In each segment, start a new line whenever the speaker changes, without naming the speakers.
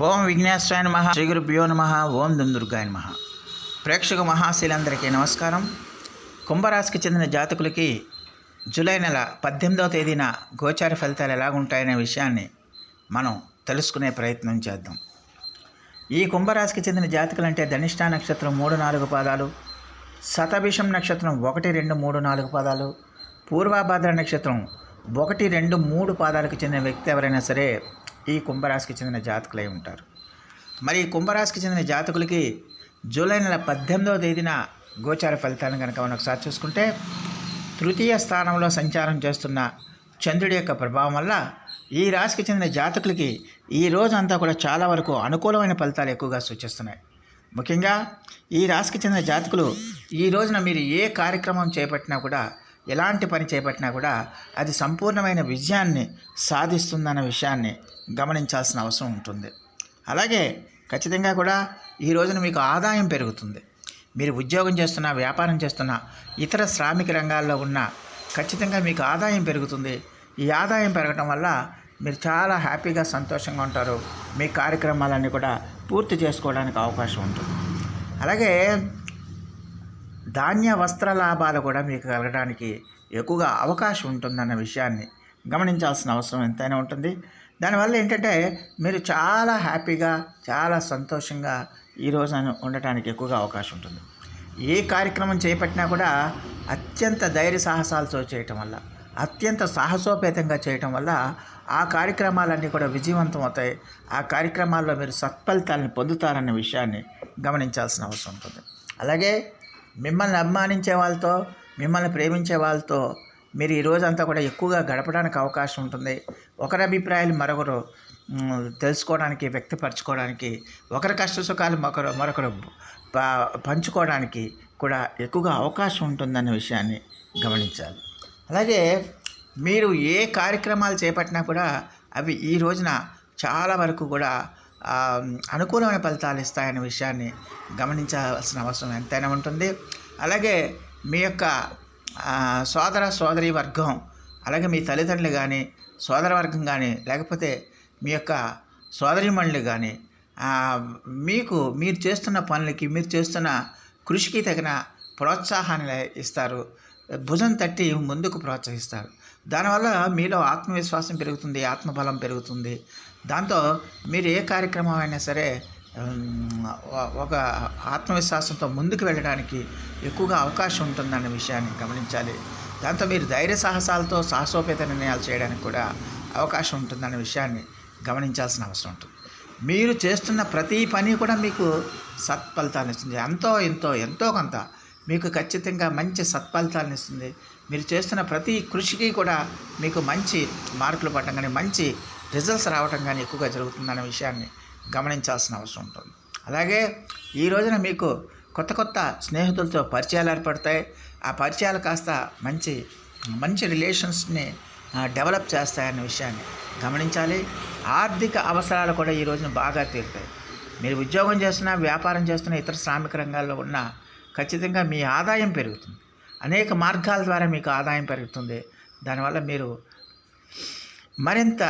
ఓం విఘ్నేశ్వరాయ నమ. శ్రీ గురుభ్యో నమ. ఓం దుందుర్గాయ నమ. ప్రేక్షక మహాశీలందరికీ నమస్కారం. కుంభరాశికి చెందిన జాతకులకి జూలై నెల పద్దెనిమిదవ తేదీన గోచార ఫలితాలు ఎలాగుంటాయనే విషయాన్ని మనం తెలుసుకునే ప్రయత్నం చేద్దాం. ఈ కుంభరాశికి చెందిన జాతకులు అంటే నక్షత్రం మూడు నాలుగు పాదాలు శతభిషం నక్షత్రం ఒకటి రెండు మూడు నాలుగు పాదాలు పూర్వాభాద్ర నక్షత్రం ఒకటి రెండు మూడు పాదాలకు చెందిన వ్యక్తి ఎవరైనా సరే ఈ కుంభరాశికి చెందిన జాతకులై ఉంటారు. మరి ఈ కుంభరాశికి చెందిన జాతకులకి జూలై నెల పద్దెనిమిదవ తేదీన గోచార ఫలితాలను కనుక మనం ఒకసారి చూసుకుంటే తృతీయ స్థానంలో సంచారం చేస్తున్న చంద్రుడి యొక్క ప్రభావం వల్ల ఈ రాశికి చెందిన జాతకులకి ఈ రోజు అంతా కూడా చాలా వరకు అనుకూలమైన ఫలితాలు ఎక్కువగా సూచిస్తున్నాయి. ముఖ్యంగా ఈ రాశికి చెందిన జాతకులు ఈ రోజున మీరు ఏ కార్యక్రమం చేపట్టినా కూడా ఎలాంటి పని చేపట్టినా కూడా అది సంపూర్ణమైన విజయాన్ని సాధిస్తుందన్న విషయాన్ని గమనించాల్సిన అవసరం ఉంటుంది. అలాగే ఖచ్చితంగా కూడా ఈ రోజున మీకు ఆదాయం పెరుగుతుంది. మీరు ఉద్యోగం చేస్తున్నా వ్యాపారం చేస్తున్నా ఇతర శ్రామిక రంగాల్లో ఉన్న ఖచ్చితంగా మీకు ఆదాయం పెరుగుతుంది. ఈ ఆదాయం పెరగటం వల్ల మీరు చాలా హ్యాపీగా సంతోషంగా ఉంటారు. మీ కార్యక్రమాలన్నీ కూడా పూర్తి చేసుకోవడానికి అవకాశం ఉంటుంది. అలాగే ధాన్య వస్త్ర లాభాలు కూడా మీకు కలగడానికి ఎక్కువగా అవకాశం ఉంటుందన్న విషయాన్ని గమనించాల్సిన అవసరం ఎంతైనా ఉంటుంది. దానివల్ల ఏంటంటే మీరు చాలా హ్యాపీగా చాలా సంతోషంగా ఈ ఉండటానికి ఎక్కువగా అవకాశం ఉంటుంది. ఏ కార్యక్రమం చేపట్టినా కూడా అత్యంత ధైర్య సాహసాలతో చేయటం వల్ల అత్యంత సాహసోపేతంగా చేయటం వల్ల ఆ కార్యక్రమాలన్నీ కూడా విజయవంతం అవుతాయి. ఆ కార్యక్రమాల్లో మీరు సత్ఫలితాలను పొందుతారన్న విషయాన్ని గమనించాల్సిన అవసరం ఉంటుంది. అలాగే మిమ్మల్ని అభిమానించే వాళ్ళతో మిమ్మల్ని ప్రేమించే వాళ్ళతో మీరు ఈ రోజంతా కూడా ఎక్కువగా గడపడానికి అవకాశం ఉంటుంది. ఒకరి అభిప్రాయాలు మరొకరు తెలుసుకోవడానికి వ్యక్తపరచుకోవడానికి ఒకరి కష్ట సుఖాలు మరొకరు మరొకరు ప- పంచుకోవడానికి కూడా ఎక్కువగా అవకాశం ఉంటుందన్న విషయాన్ని గమనించాలి. అలాగే మీరు ఏ కార్యక్రమాలు చేపట్టినా కూడా అవి ఈ రోజున చాలా వరకు కూడా అనుకూలమైన ఫలితాలు ఇస్తాయనే విషయాన్ని గమనించాల్సిన అవసరం ఎంతైనా ఉంటుంది. అలాగే మీ యొక్క సోదర సోదరి వర్గం అలాగే మీ తల్లిదండ్రులు కానీ సోదర వర్గం కానీ లేకపోతే మీ యొక్క సోదరిమణులు కానీ మీకు మీరు చేస్తున్న పనులకి మీరు చేస్తున్న కృషికి తగిన ప్రోత్సాహాన్ని ఇస్తారు. భుజం తట్టి ముందుకు ప్రోత్సహిస్తారు. దానివల్ల మీలో ఆత్మవిశ్వాసం పెరుగుతుంది ఆత్మబలం పెరుగుతుంది. దాంతో మీరు ఏ కార్యక్రమం అయినా సరే ఒక ఆత్మవిశ్వాసంతో ముందుకు వెళ్ళడానికి ఎక్కువగా అవకాశం ఉంటుందన్న విషయాన్ని గమనించాలి. దాంతో మీరు ధైర్య సాహసాలతో సాహసోపేత నిర్ణయాలు చేయడానికి కూడా అవకాశం ఉంటుందన్న విషయాన్ని గమనించాల్సిన అవసరం ఉంటుంది. మీరు చేస్తున్న ప్రతి పని కూడా మీకు సత్ఫలితాన్ని ఇస్తుంది. ఎంతో ఎంతో ఎంతో కొంత మీకు ఖచ్చితంగా మంచి సత్ఫలితాలను ఇస్తుంది. మీరు చేస్తున్న ప్రతి కృషికి కూడా మీకు మంచి మార్కులు పడటం కానీ మంచి రిజల్ట్స్ రావటం కానీ ఎక్కువగా జరుగుతుందన్న విషయాన్ని గమనించాల్సిన అవసరం ఉంటుంది. అలాగే ఈ రోజున మీకు కొత్త కొత్త స్నేహితులతో పరిచయాలు ఏర్పడతాయి. ఆ పరిచయాలు కాస్త మంచి మంచి రిలేషన్స్ని డెవలప్ చేస్తాయన్న విషయాన్ని గమనించాలి. ఆర్థిక అవసరాలు కూడా ఈ రోజున బాగా తీరుతాయి. మీరు ఉద్యోగం చేస్తున్నా వ్యాపారం చేస్తున్న ఇతర శ్రామిక రంగాల్లో ఉన్న ఖచ్చితంగా మీ ఆదాయం పెరుగుతుంది. అనేక మార్గాల ద్వారా మీకు ఆదాయం పెరుగుతుంది. దానివల్ల మీరు మరింత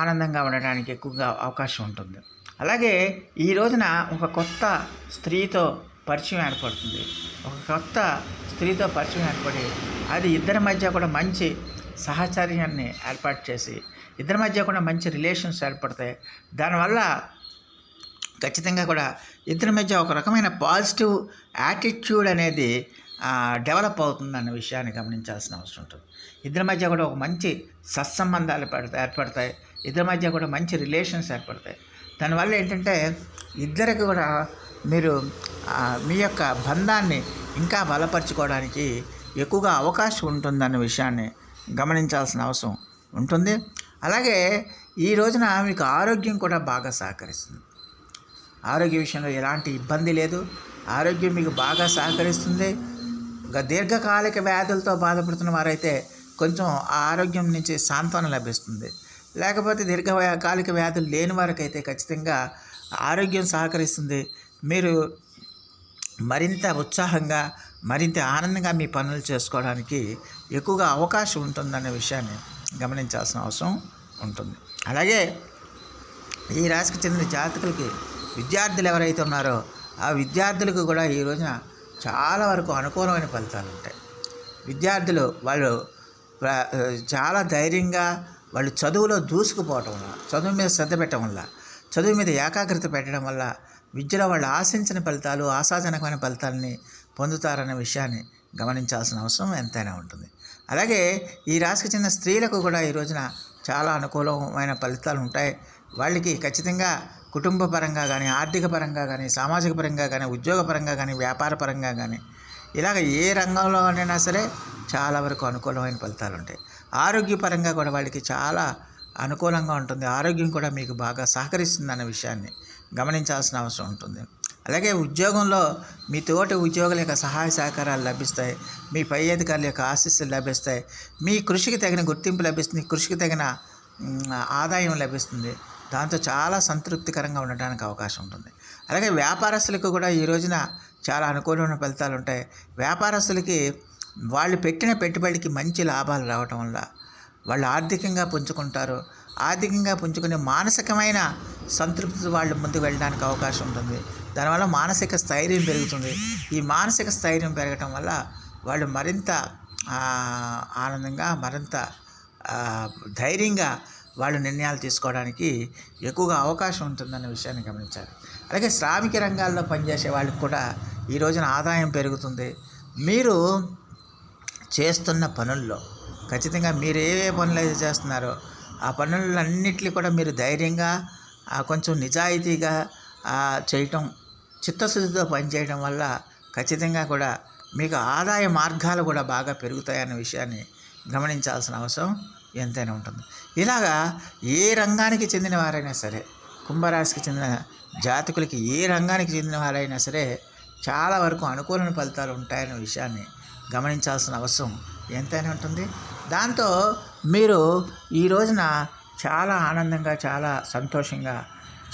ఆనందంగా ఉండడానికి ఎక్కువగా అవకాశం ఉంటుంది. అలాగే ఈ రోజున ఒక కొత్త స్త్రీతో పరిచయం ఏర్పడుతుంది. ఒక కొత్త స్త్రీతో పరిచయం ఏర్పడి అది ఇద్దరి మధ్య కూడా మంచి సహచర్యాన్ని ఏర్పాటు చేసి ఇద్దరి మధ్య కూడా మంచి రిలేషన్స్ ఏర్పడతాయి. దానివల్ల ఖచ్చితంగా కూడా ఇద్దరి మధ్య ఒక రకమైన పాజిటివ్ యాటిట్యూడ్ అనేది డెవలప్ అవుతుందన్న విషయాన్ని గమనించాల్సిన అవసరం ఉంటుంది. ఇద్దరి మధ్య కూడా ఒక మంచి సత్సంబంధాలు ఏర్పడతాయి ఏర్పడతాయి. ఇద్దరి మధ్య కూడా మంచి రిలేషన్స్ ఏర్పడతాయి. దానివల్ల ఏంటంటే ఇద్దరికి కూడా మీరు మీ యొక్క బంధాన్ని ఇంకా బలపరచుకోవడానికి ఎక్కువగా అవకాశం ఉంటుందన్న విషయాన్ని గమనించాల్సిన అవసరం ఉంటుంది. అలాగే ఈ రోజున మీకు ఆరోగ్యం కూడా బాగా సహకరిస్తుంది. ఆరోగ్య విషయంలో ఎలాంటి ఇబ్బంది లేదు. ఆరోగ్యం మీకు బాగా సహకరిస్తుంది. దీర్ఘకాలిక వ్యాధులతో బాధపడుతున్న వారైతే కొంచెం ఆ ఆరోగ్యం నుంచి సాంత్వన లభిస్తుంది. లేకపోతే దీర్ఘకాలిక వ్యాధులు లేని వారికైతే ఖచ్చితంగా ఆరోగ్యం సహకరిస్తుంది. మీరు మరింత ఉత్సాహంగా మరింత ఆనందంగా మీ పనులు చేసుకోవడానికి ఎక్కువగా అవకాశం ఉంటుందన్న విషయాన్ని గమనించాల్సిన అవసరం ఉంటుంది. అలాగే ఈ రాశికి చెందిన జాతకులకి విద్యార్థులు ఎవరైతే ఉన్నారో ఆ విద్యార్థులకు కూడా ఈ రోజున చాలా వరకు అనుకూలమైన ఫలితాలు ఉంటాయి. విద్యార్థులు వాళ్ళు చాలా ధైర్యంగా వాళ్ళు చదువులో దూసుకుపోవటం వల్ల చదువు మీద శ్రద్ధ పెట్టడం వల్ల చదువు మీద ఏకాగ్రత పెట్టడం వల్ల విద్యలో వాళ్ళు ఆశించిన ఫలితాలు ఆశాజనకమైన ఫలితాలని పొందుతారనే విషయాన్ని గమనించాల్సిన అవసరం ఎంతైనా ఉంటుంది. అలాగే ఈ రాశికి చెందిన స్త్రీలకు కూడా ఈ రోజున చాలా అనుకూలమైన ఫలితాలు ఉంటాయి. వాళ్ళకి ఖచ్చితంగా కుటుంబ పరంగా కానీ ఆర్థిక పరంగా కానీ సామాజిక పరంగా కానీ ఉద్యోగ పరంగా కానీ వ్యాపార పరంగా కానీ ఇలాగ ఏ రంగంలో అయినా సరే చాలా వరకు అనుకూలమైన ఫలితాలు ఉంటాయి. ఆరోగ్యపరంగా కూడా వాళ్ళకి చాలా అనుకూలంగా ఉంటుంది. ఆరోగ్యం కూడా మీకు బాగా సహకరిస్తుంది అన్న విషయాన్ని గమనించాల్సిన అవసరం ఉంటుంది. అలాగే ఉద్యోగంలో మీ తోటి ఉద్యోగుల యొక్క సహాయ సహకారాలు లభిస్తాయి. మీ పై అధికారుల యొక్క ఆశీస్సులు లభిస్తాయి. మీ కృషికి తగిన గుర్తింపు లభిస్తుంది. కృషికి తగిన ఆదాయం లభిస్తుంది. దాంతో చాలా సంతృప్తికరంగా ఉండడానికి అవకాశం ఉంటుంది. అలాగే వ్యాపారస్తులకు కూడా ఈ రోజున చాలా అనుకూలమైన ఫలితాలు ఉంటాయి. వ్యాపారస్తులకి వాళ్ళు పెట్టిన పెట్టుబడికి మంచి లాభాలు రావటం వల్ల వాళ్ళు ఆర్థికంగా పుంజుకుంటారు. ఆర్థికంగా పుంజుకునే మానసికమైన సంతృప్తి వాళ్ళు ముందుకు వెళ్ళడానికి అవకాశం ఉంటుంది. దానివల్ల మానసిక స్థైర్యం పెరుగుతుంది. ఈ మానసిక స్థైర్యం పెరగటం వల్ల వాళ్ళు మరింత ఆనందంగా మరింత ధైర్యంగా వాళ్ళు నిర్ణయాలు తీసుకోవడానికి ఎక్కువగా అవకాశం ఉంటుందన్న విషయాన్ని గమనించాలి అలాగే శ్రామిక రంగాల్లో పనిచేసే వాళ్ళకి కూడా ఈ రోజున ఆదాయం పెరుగుతుంది. మీరు చేస్తున్న పనుల్లో ఖచ్చితంగా మీరు ఏ ఏ పనులు అయితే చేస్తున్నారో ఆ పనులన్నింటినీ కూడా మీరు ధైర్యంగా కొంచెం నిజాయితీగా చేయటం చిత్తశుద్ధితో పనిచేయడం వల్ల ఖచ్చితంగా కూడా మీకు ఆదాయ మార్గాలు కూడా బాగా పెరుగుతాయన్న విషయాన్ని గమనించాల్సిన అవసరం. ఎంతైనా ఉంటుంది. ఇలాగా ఏ రంగానికి చెందిన వారైనా సరే కుంభరాశికి చెందిన జాతకులకి ఏ రంగానికి చెందిన వారైనా సరే చాలా వరకు అనుకూలమైన ఫలితాలు ఉంటాయనే విషయాన్ని గమనించాల్సిన అవసరం ఎంతైనా ఉంటుంది. దాంతో మీరు ఈ రోజున చాలా ఆనందంగా చాలా సంతోషంగా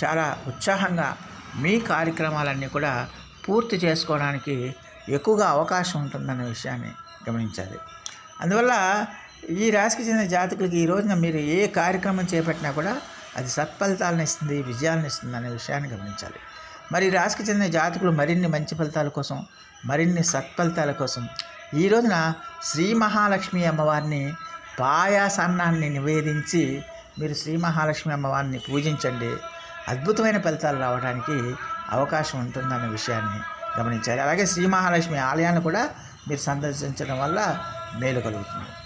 చాలా ఉత్సాహంగా మీ కార్యక్రమాలన్నీ కూడా పూర్తి చేసుకోవడానికి ఎక్కువగా అవకాశం ఉంటుందన్న విషయాన్ని గమనించాలి. అందువల్ల ఈ రాశికి చెందిన జాతకులకి ఈ రోజున మీరు ఏ కార్యక్రమం చేపట్టినా కూడా అది సత్ఫలితాలను ఇస్తుంది విజయాలను ఇస్తుంది అనే విషయాన్ని గమనించాలి. మరి రాశికి చెందిన జాతకులు మరిన్ని మంచి ఫలితాల కోసం మరిన్ని సత్ఫలితాల కోసం ఈ రోజున శ్రీ మహాలక్ష్మి అమ్మవారిని పాయాసన్నాన్ని నివేదించి మీరు శ్రీ మహాలక్ష్మి అమ్మవారిని పూజించండి. అద్భుతమైన ఫలితాలు రావడానికి అవకాశం ఉంటుందన్న విషయాన్ని గమనించాలి. అలాగే శ్రీ మహాలక్ష్మి ఆలయాన్ని కూడా మీరు సందర్శించడం వల్ల మేలు కలుగుతుంది.